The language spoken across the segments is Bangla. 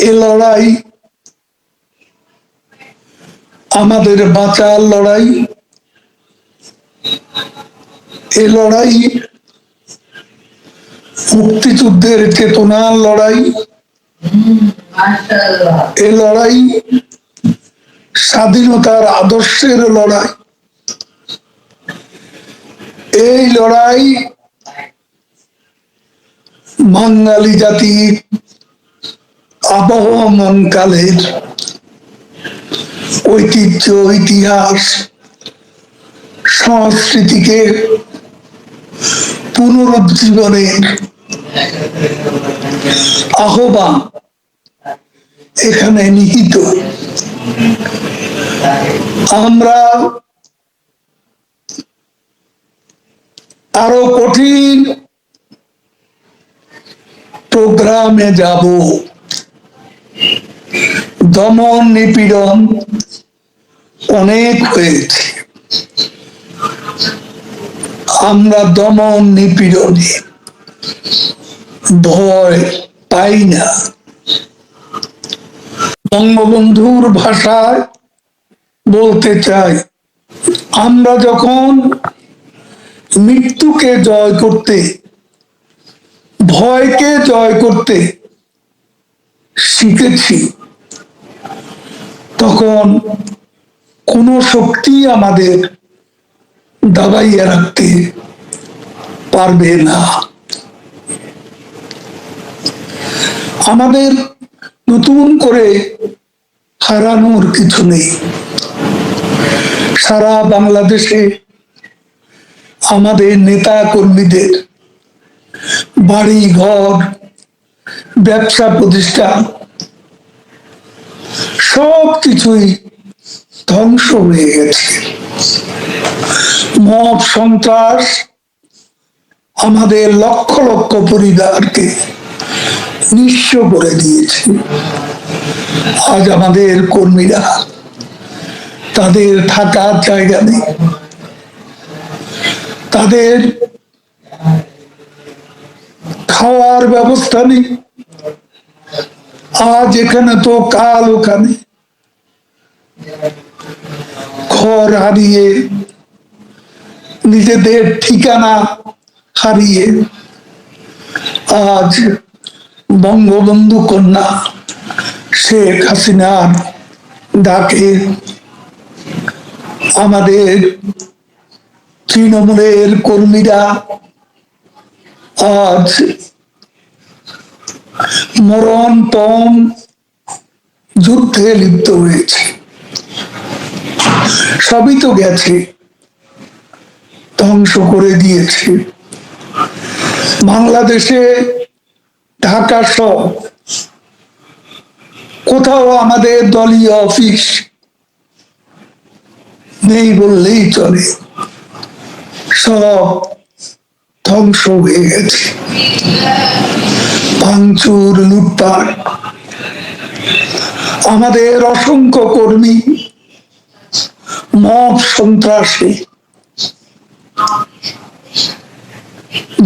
এ লড়াই, আমাদের বাঁচার লড়াই, এ লড়াই, মুক্তিযুদ্ধের চেতনার লড়াই, এ লড়াই, স্বাধীনতার আদর্শের লড়াই। এই লড়াই বাঙালি জাতির আবহমান কালের ঐতিহ্য ইতিহাস সংস্কৃতিকে পুনরুজ্জীবনের আহ্বান এখানে নিহিত। আমরা আরও কঠিন প্রোগ্রামে যাব। দমন নিপীড়ন অনেক হয়েছে। আমরা দমন নিপীড়নে ভয় পাই না। বঙ্গবন্ধুর ভাষায় বলতে চাই, আমরা যখন মৃত্যুকে জয় করতে, ভয়কে জয় করতে শিখেছি তখন কোনো শক্তি আমাদের দাবাইয়া রাখতে পারবে না। আমাদের নতুন করে হারানোর কিছু নেই। সারা বাংলাদেশে আমাদের নেতা কর্মীদের বাড়ি ঘর ব্যবসা প্রতিষ্ঠান সব কিছুই ধ্বংস হয়ে গেছে। মব সন্ত্রাস আমাদের লক্ষ লক্ষ পরিবারকে নিঃস্ব করে দিয়েছে। আজ আমাদের কর্মীরা তাদের থাকার জায়গা নেই। তাদের খাওয়ার ব্যবস্থা নেই। আজ এখানে তো কাল ওখানে। ঘর হারিয়ে, নিজেদের ঠিকানা হারিয়ে। আজ বঙ্গবন্ধু কন্যা শেখ হাসিনার ডাকে আমাদের তৃণমূলের কর্মীরা আজ মরণ পণ যুদ্ধে লিপ্ত হয়েছে। সবই তো গেছে। ধ্বংস করে দিয়েছে। বাংলাদেশে ঢাকা সহ কোথাও আমাদের দলীয় অফিস নেই বললেই চলে। সব ধ্বংস হয়ে গেছে। ভাঙচুর, লুটপাট। আমাদের অসংখ্য কর্মী মব সন্ত্রাসী।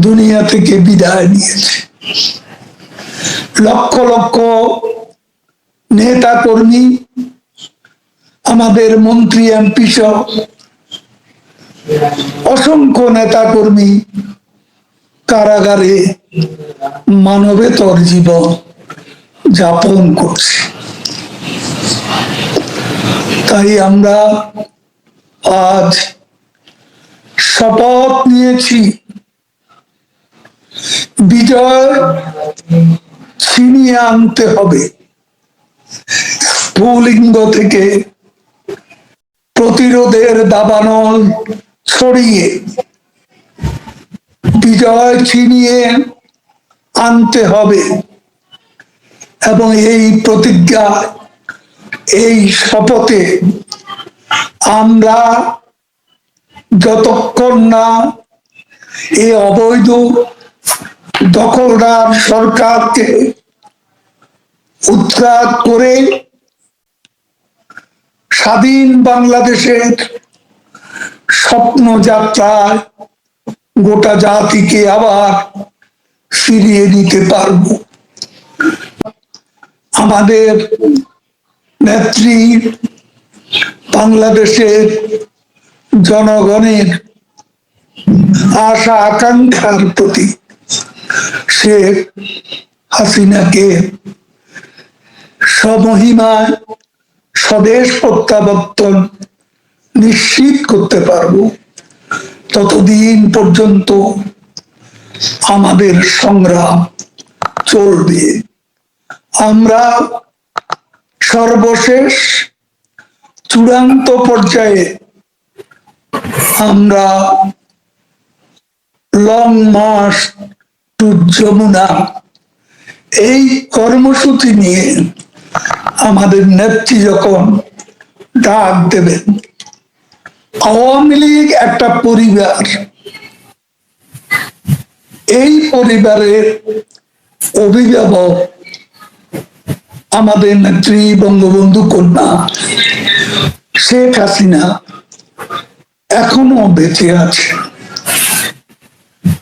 দুনিয়া থেকে বিদায় নিয়েছে। লক্ষ লক্ষ নেতা কর্মী আমাদের মন্ত্রী, এমপি সহ অসংখ্য নেতা কর্মী কারাগারে মানবেতর জীবন যাপন করছে। তাই আমরা আজ শপথ নিয়েছি। বিজয় ছিনিয়ে আনতে হবে। স্ফুলিঙ্গ থেকে প্রতিরোধের দাবানল ছড়িয়ে বিজয় ছিনিয়ে আনতে হবে। এবং এই প্রতিজ্ঞা, এই শপথে আমরা যতক্ষণ না এই অবৈধ দখলদার সরকারকে উৎখাত করে স্বাধীন বাংলাদেশের স্বপ্ন যাত্রায় গোটা জাতিকে আবার ফিরিয়ে দিতে পারব। আমাদের নেত্রী বাংলাদেশের জনগণের আশা আকাঙ্ক্ষার প্রতি শেখ হাসিনাকে সমহিমায় স্বদেশ প্রত্যাবর্তন নিশ্চিত করতে পারব। ততদিন পর্যন্ত আমাদের সংগ্রাম চলবে। আমরা সর্বশেষ চূড়ান্ত পর্যায়ে আমরা লং মার্চ টু যমুনা এই কর্মসূচি নিয়ে আমাদের নেত্রী যখন ডাক দেবেন, আওয়ামী লীগ একটা পরিবার। এই পরিবারের অভিভাবক আমাদের নেত্রী বঙ্গবন্ধু কন্যা। শেখ হাসিনা এখনও বেঁচে আছে।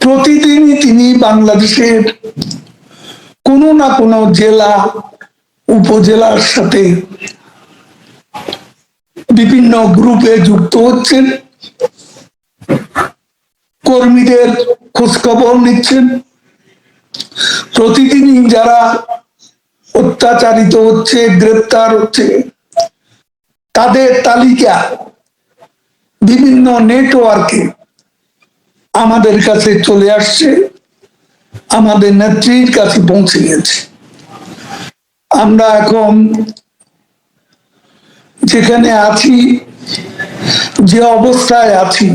প্রতিদিনই তিনি বাংলাদেশের কোনো না কোনো জেলা, উপজেলার সাথে বিভিন্ন গ্রুপে যুক্ত হচ্ছেন। কর্মীদের খোঁজখবর নিচ্ছেন। প্রতিদিনই যারা অত্যাচারিত হচ্ছে, গ্রেপ্তার হচ্ছে তাদের তালিকা বিভিন্ন নেটওয়ার্কে আমাদের কাছে চলে আসছে, আমাদের নেত্রীর কাছে পৌঁছে গেছে। আমরা এখন যেখানে আছি, যে অবস্থায় আছি,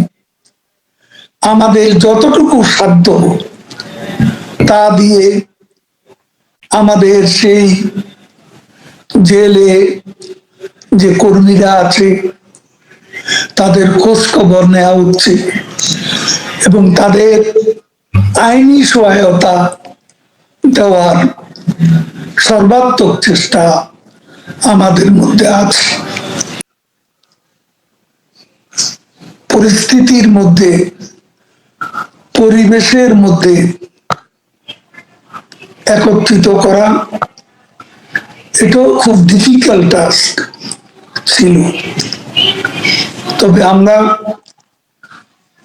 আমাদের যতটুকু সাধ্য তা দিয়ে আমাদের সেই জেলে যে কর্মীরা আছে, তাদের খোঁজ খবর নেওয়া হচ্ছে এবং তাদের আইনি সহায়তা দেওয়ার সর্বাত্মক চেষ্টা আমাদের মধ্যে আছে। পরিস্থিতির মধ্যে, পরিবেশের মধ্যে একত্রিত করা, এটাও খুব ডিফিকাল্ট টাস্ক ছিল। তবে আমরা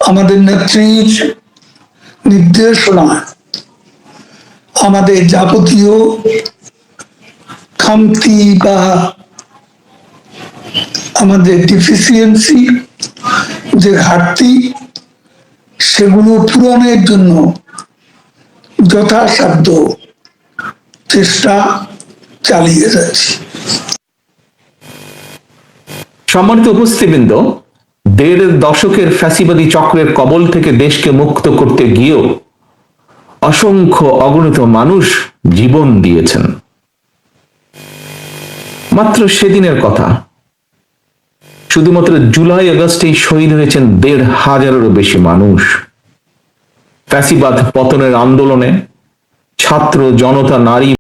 আমাদের নেত্রীর নির্দেশনা, আমাদের যাবতীয় খামতি বা আমাদের ডিফিসিয়েন্সি যে ঘাটতি, সেগুলো পূরণের জন্য যথাসাধ্য চেষ্টা চালিয়ে যাচ্ছি। সম্মানিত উপস্থিতবৃন্দ, দেড় দশকের ফ্যাসিবাদী চক্রের কবল থেকে দেশকে মুক্ত করতে গিয়েও অসংখ্য অগণিত মানুষ জীবন দিয়েছেন। মাত্র সেদিনের কথা, শুধুমাত্র জুলাই আগস্টেই শহীদ হয়েছেন দেড় হাজারেরও বেশি মানুষ। ফ্যাসিবাদ পতনের আন্দোলনে ছাত্র, জনতা, নারী